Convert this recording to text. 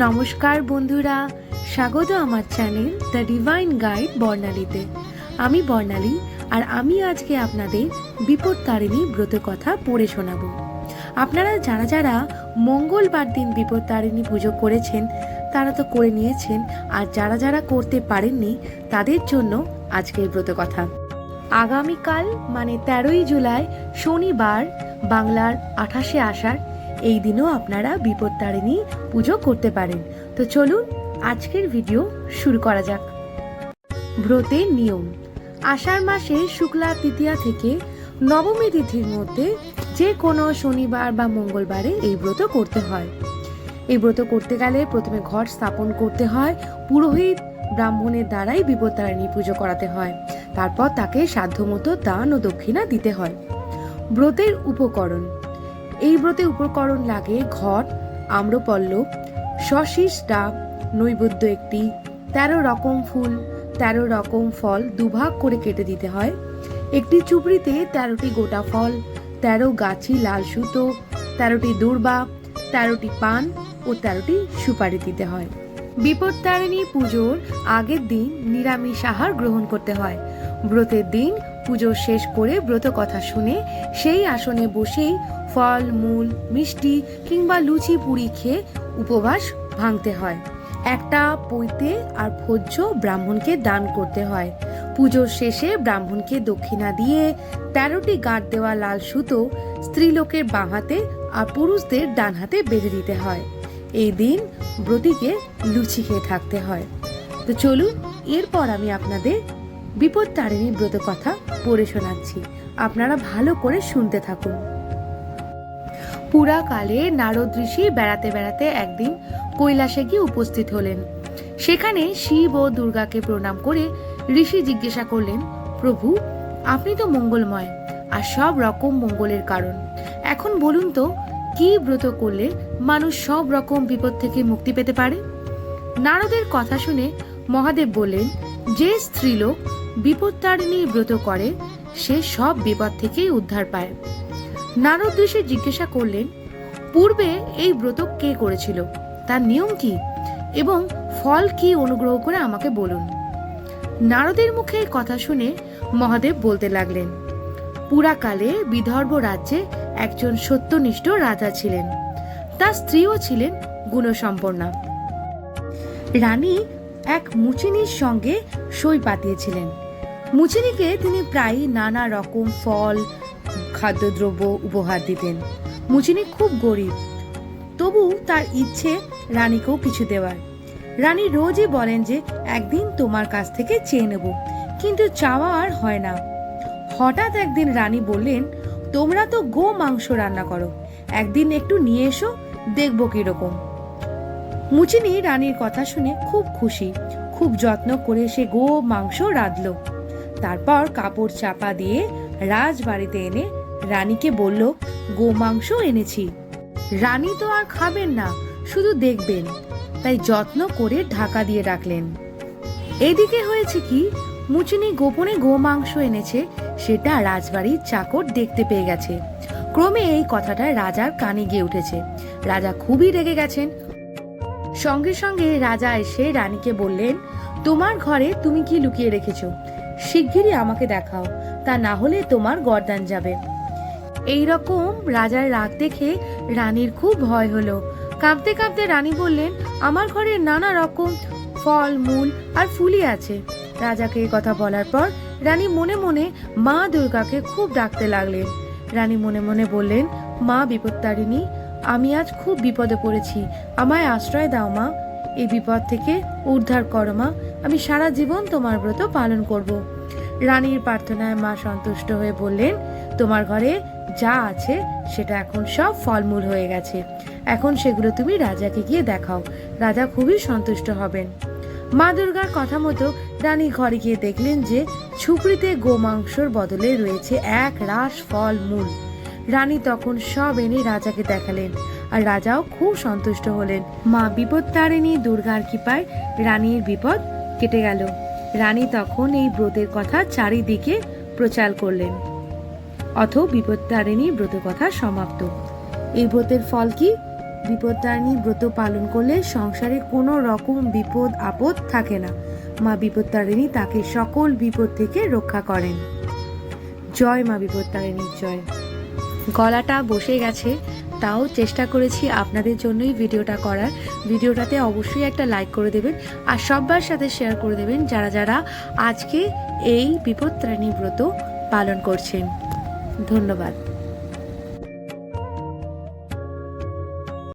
নমস্কার বন্ধুরা। স্বাগত আমার চ্যানেল দ্য ডিভাইন গাইড বর্ণালীতে। আমি বর্ণালী আর আমি আজকে আপনাদের বিপদ তারিণী ব্রত কথা পড়ে শোনাব। আপনারা যারা যারা মঙ্গলবার দিন বিপদ তারিণী পুজো করেছেন, তারা তো করে নিয়েছেন। আর যারা যারা করতে পারেননি, তাদের জন্য আজকের ব্রত কথা। আগামীকাল মানে তেরোই জুলাই, শনিবার, বাংলার আঠাশে আষাঢ় এই দিনও আপনারা বিপদ তারিণী পুজো করতে পারেন। তো চলুন, আজকের ভিডিও শুরু করা যাক। ব্রতের নিয়ম। আষাঢ় মাসে শুক্লা তৃতীয়া থেকে নবমী তিথির মধ্যে যে কোনো শনিবার বা মঙ্গলবারে এই ব্রত করতে হয়। এই ব্রত করতে গেলে প্রথমে ঘর স্থাপন করতে হয়। পুরোহিত ব্রাহ্মণের দ্বারাই বিপত্তারিণী পুজো করাতে হয়। তারপর তাকে সাধ্যমতো দান ও দক্ষিণা দিতে হয়। ব্রতের উপকরণ। এই ব্রতে উপকরণ লাগে ঘট আম্রপল্লব সশীষ ডাব নৈবেদ্য একটি, তেরো রকম ফুল, তেরো রকম ফল দুভাগ করে কেটে দিতে হয়। একটি চুবড়িতে তেরোটি গোটা ফল, তেরো গাছি লাল সুতো, তেরোটি দূর্বা, তেরোটি পান ও তেরোটি সুপারি দিতে হয়। বিপত্তারিণী পুজোর আগের দিন নিরামিষ আহার গ্রহণ করতে হয়। ব্রতের দিন পুজো শেষ করে ব্রত কথা শুনে সেই আসনে বসেই ফল, মূল, মিষ্টি কিংবা লুচি, পুরি খেয়ে উপবাস ভাঙতে হয়। একটা পৈতে আর ভোজ্য ব্রাহ্মণকে দান করতে হয়। পুজোর শেষে ব্রাহ্মণকে দক্ষিণা দিয়ে তেরোটি গাঁট দেওয়া লাল সুতো স্ত্রীলোকের বাঁ হাতে আর পুরুষদের ডান হাতে বেঁধে দিতে হয়। এই দিন ব্রতীকে লুচি খেয়ে থাকতে হয়। তো চলুন, এরপর আমি আপনাদের বিপদ তারিণী ব্রত কথা পড়ে শোনাচ্ছি। আপনারা ভালো করে শুনতে থাকুন। পুরাকালে নারদ ঋষি বেড়াতে বেড়াতে একদিন কৈলাসে গিয়ে উপস্থিত হলেন। সেখানে শিব ও দুর্গাকে প্রণাম করে ঋষি জিজ্ঞাসা করলেন, প্রভু, আপনি তো মঙ্গলময় আর সব রকম মঙ্গলের কারণ। এখন বলুন তো, কি ব্রত করলে মানুষ সব রকম বিপদ থেকে মুক্তি পেতে পারে? নারদের কথা শুনে মহাদেব বললেন, যে স্ত্রীলোক বিপত্তারিণীর ব্রত করে, সে সব বিপদ থেকেই উদ্ধার পায়। নারদ ঋষি জিজ্ঞাসা করলেন, পূর্বে এই ব্রত কে করেছিল? তার নিয়ম কি? এবং ফল কি অনুগ্রহ করে আমাকে বলুন? নারদের মুখে কথা শুনে মহাদেব বলতে লাগলেন, পুরাকালে বিদর্ভ রাজ্যে একজন সত্যনিষ্ঠ রাজা ছিলেন। তার স্ত্রীও ছিলেন গুণসম্পন্না। রানী এক মুচিনির সঙ্গে সই পাতিয়েছিলেন। মুচিনিকে তিনি প্রায় নানা রকম ফল, খাদ্যদ্রব্য উপহার দিতেন। মুচিনি খুব গরিব, তবু তার ইচ্ছে রানীকেও কিছু দেওয়ার। রানী রোজই বলেন যে, একদিন তোমার কাছ থেকে চেয়ে নেব, কিন্তু চাওয়া আর হয় না। হঠাৎ একদিন রানী বললেন, তোমরা তো গো মাংস রান্না করো, একদিন একটু নিয়ে এসো, দেখব কীরকম। মুচিনি রানীর কথা শুনে খুব খুশি, খুব যত্ন করে সে গো মাংস রাঁধলো। তারপর কাপড় চাপা দিয়ে রাজবাড়িতে এনে রানীকে বলল, গো মাংস এনেছি। রানী তো আর খাবেন না, শুধু দেখবেন। তাই যত্ন করে ঢাকা দিয়ে রাখলেন। এদিকে হয়েছে কি, মুচিনি গোপনে গো মাংস এনেছে, সেটা রাজবাড়ির চাকর দেখতে পেয়ে গেছে। ক্রমে এই কথাটা রাজার কানে গিয়ে উঠেছে। রাজা খুবই রেগে গেছেন। সঙ্গে সঙ্গে রাজা এসে রানীকে বললেন, তোমার ঘরে তুমি কি লুকিয়ে রেখেছো? শিগগিরই আমাকে দেখাও, তা না হলে তোমার গরদান যাবে। এই রকম রাজার রাগ দেখে রানীর খুব ভয় হলো। কাঁপতে কাঁপতে রানী বললেন, আমার ঘরে নানা রকম ফল, মূল আর ফুলই আছে। রাজাকে এই কথা বলার পর রানী মনে মনে মা দুর্গাকে খুব ডাকতে লাগলেন। রানী মনে মনে বললেন, মা বিপত্তারিণী, আমি আজ খুব বিপদে পড়েছি। আমায় আশ্রয় দাও মা। এই বিপদ থেকে উদ্ধার করো, মা। আমি সারা জীবন তোমার ব্রত পালন করব। রানীর প্রার্থনায় মা সন্তুষ্ট হয়ে বললেন, তোমার ঘরে যা আছে, সেটা এখন সব ফলমূল হয়ে গেছে। এখন সেগুলো তুমি রাজাকে গিয়ে দেখাও। রাজা খুবই সন্তুষ্ট হবেন। মা দুর্গার কথা মতো রানী ঘরে গিয়ে দেখলেন যে, ছুকরিতে গোমাংসর বদলে রয়েছে এক রাস ফল মূল রানী তখন সব এনে রাজাকে দেখালেন, আর রাজাও খুব সন্তুষ্ট হলেন। মা বিপদ তারিণী দুর্গার কৃপায় রানীর বিপদ কেটে গেল। রানী তখন এই ব্রতের কথা চারিদিকে প্রচার করলেন। অথ বিপত্তারিণী ব্রত কথা সমাপ্ত। এই ব্রতের ফল কি? বিপত্তারিণী ব্রত পালন করলে সংসারে কোনো রকম বিপদ আপদ থাকে না। মা বিপত্তারিণী তাকে সকল বিপদ থেকে রক্ষা করেন। জয় মা বিপত্তারিণীর জয়। গলাটা বসে গেছে, তাও চেষ্টা করেছি আপনাদের জন্যই ভিডিওটা করার। ভিডিওটাতে অবশ্যই একটা লাইক করে দেবেন আর সবার সাথে শেয়ার করে দেবেন যারা যারা আজকে এই বিপত্রাণী ব্রত পালন করছেন। ধন্যবাদ।